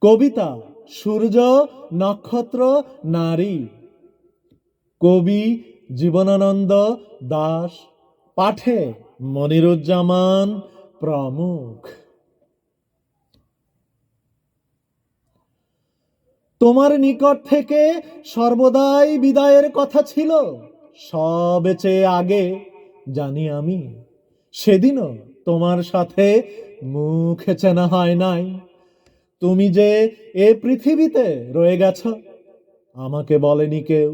কবিতা, সূর্য, নক্ষত্র, নারী। কবি, জীবনানন্দ দাস। পাঠে মনিরুজ্জামান প্রমুখ। তোমার নিকট থেকে সর্বদাই বিদায়ের কথা ছিল, সব চেয়ে আগে জানি আমি। সেদিনও তোমার সাথে মুখ চেনা হয় নাই। তুমি যে এ পৃথিবীতে রয়ে গেছ, আমাকে বলেনি কেউ।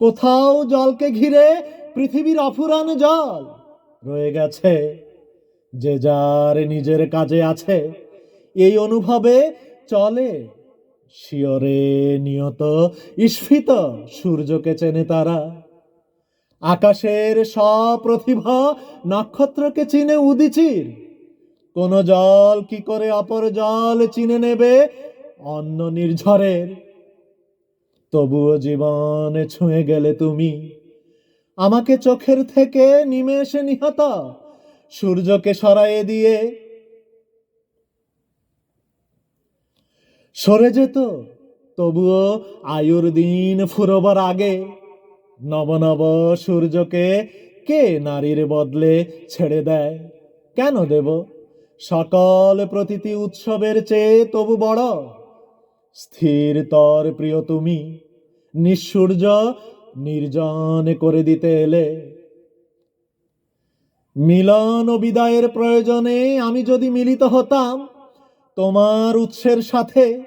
কোথাও জলকে ঘিরে পৃথিবীর অফুরান জল রয়ে গেছে, যে যার নিজের কাজে আছে। এই অনুভবে চলে শিয়রে নিয়ত স্ফীত সূর্যকে চেনে তারা। আকাশের সপ্রতিভা নক্ষত্রকে চিনে উদিচির কোন জল কি করে অপর জল চিনে নেবে? অন্য নির্ঝরের। তবুও জীবনে ছুঁয়ে গেলে তুমি। আমাকে চোখের থেকে নিমেষে নিহত, সূর্যকে সরাইয়ে দিয়ে। সরে যেত, তবুও আয়ুর দিন ফুরবার আগে। নব নব সূর্যকে কে নারীর বদলে ছেড়ে দেয়? কেন দেব? সকল প্রতিটি উৎসবের চেয়ে তবু বড়। স্থির তর প্রিয় তুমি, নিঃসূর্য নির্জন করে দিতে এলে। মিলন ও বিদায়ের প্রয়োজনে আমি যদি মিলিত হতাম তোমার উৎসের সাথে,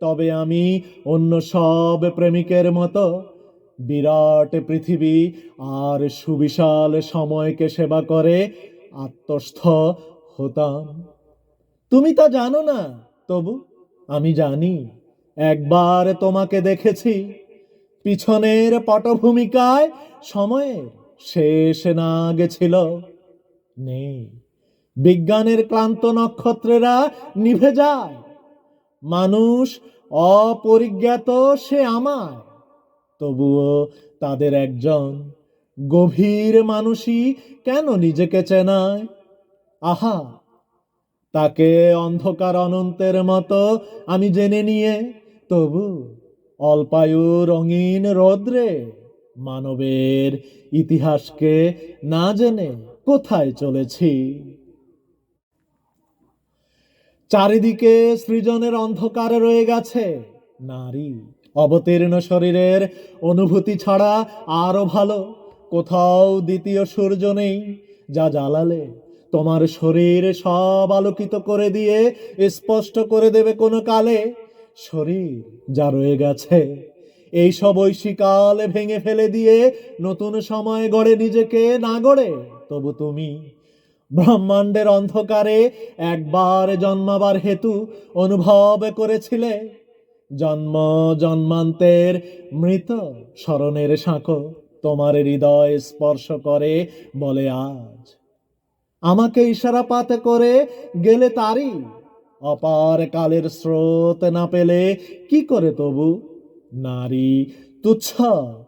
তবে আমি অন্য সব প্রেমিকের মতো বিরাট পৃথিবী আর সুবিশাল সময়কে সেবা করে আত্মস্থ হতাম। তুমি তা জানো না, তবু আমি জানি, একবার তোমাকে দেখেছি। পিছনের পটভূমিকায় সময়ের শেষ না গেছিল নেই, বিজ্ঞানের ক্লান্ত নক্ষত্রেরা নিভে যায়। মানুষ অপরিজ্ঞাত, সে আমার তবুও তাদের একজন গভীর মানুষই কেন নিজেকে চেনায়? আহা, তাকে অন্ধকার অনন্তের মতো আমি জেনে নিয়ে, তবু অল্পায়ু রঙিন রৌদ্রে মানবের ইতিহাসকে না জেনে কোথায় চলেছি। চারিদিকে সৃজনের অন্ধকার রয়ে গেছে। নারী অবতীর্ণ শরীরের অনুভূতি ছাড়া আরও ভালো। কোথাও দ্বিতীয় সূর্য নেই, যা জ্বালালে তোমার শরীর সব আলোকিত করে দিয়ে স্পষ্ট করে দেবে কোনো কালে। শরীর যা রয়ে গেছে, এই সব ঐশিকাল ভেঙে ফেলে দিয়ে নতুন সময় গড়ে নিজেকে না গড়ে, তবু তুমি ব্রহ্মাণ্ডের অন্ধকারে একবার জন্মাবার হেতু অনুভব করেছিলে। জন্ম জন্মান্তের মৃত স্মরণের সাঁকো তোমার হৃদয় স্পর্শ করে বলে আজ আমাকে ইশারাপাত করে গেলে তারই অপার কালের স্রোত না পেলে কি করে তবু? নারী, তুচ্ছ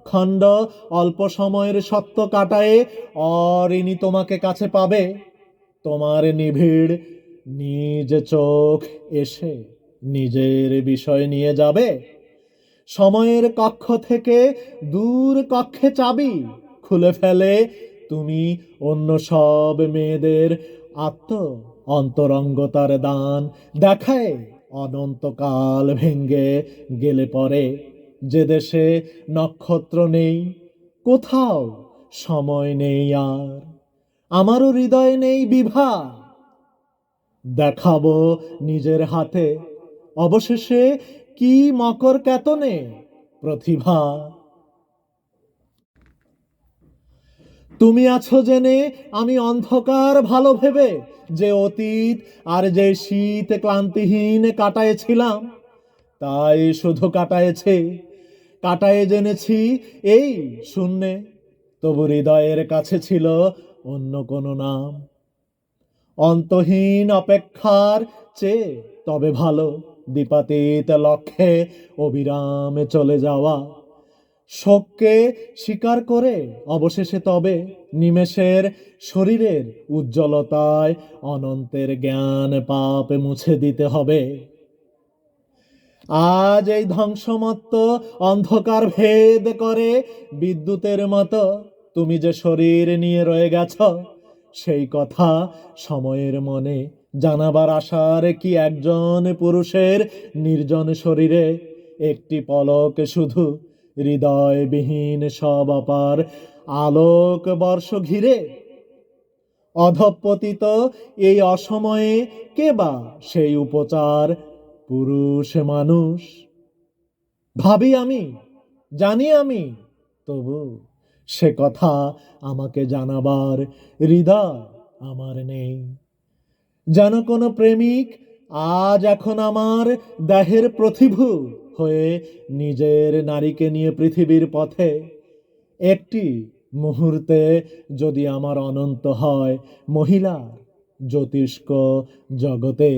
খণ্ড অল্প সময়ের সত্য কাটায়ে অরিনি তোমাকে কাছে পাবে। তোমার নিবিড় নিজ চোখ এসে নিজের বিষয় নিয়ে যাবে। সময়ের কক্ষ থেকে দূর কক্ষে চাবি খুলে ফেলে তুমি অন্য সব মেয়েদের আত্ম অন্তরঙ্গতার দান দেখায়। অনন্তকাল ভেঙ্গে গেলে পরে যে দেশে নক্ষত্র নেই, কোথাও সময় নেই আর। আমারও হৃদয়ে নেই বিভা। দেখাবো নিজের হাতে, অবশেষে কি মকর কেতনে প্রতিভা। তুমি আছো জেনে আমি অন্ধকার ভালো ভেবে যে অতীত আর যে শীত ক্লান্তিহীন কাটায়েছিলাম, তাই শুধু কাটায়েছে। কাটায়ে জেনেছি এই শূন্যে, তবু হৃদয়ের কাছে ছিল অন্য কোনো নাম। অন্তহীন অপেক্ষার চেয়ে তবে ভালো দীপাতীত লক্ষ্যে অবিরামে চলে যাওয়া। শোককে স্বীকার করে অবশেষে তবে নিমেষের শরীরের উজ্জ্বলতায় অনন্তের জ্ঞান পাপ মুছে দিতে হবে। আজ এই ধ্বংসমত্ত অন্ধকার ভেদ করে বিদ্যুতের মতো তুমি যে শরীর নিয়ে রয়ে গেছ, সেই কথা সময়ের মনে জানাবার আশার কি একজন পুরুষের নির্জন শরীরে একটি পলক শুধু হৃদয়বিহীন সব অপার আলোক বর্ষ ঘিরে। অধপতিত এই অসময়ে কে বা সেই উপচার পুরুষ মানুষ? ভাবি আমি, জানি আমি, তবু সে কথা আমাকে জানাবার হৃদয় আমার নেই। যেন কোনো প্রেমিক আজ এখন আমার দেহের প্রতিভু হয়ে নিজের নারীকে নিয়ে পৃথিবীর পথে, একটি মুহূর্তে যদি আমার অনন্ত হয়, মহিলা, জ্যোতিষ্ক জগতে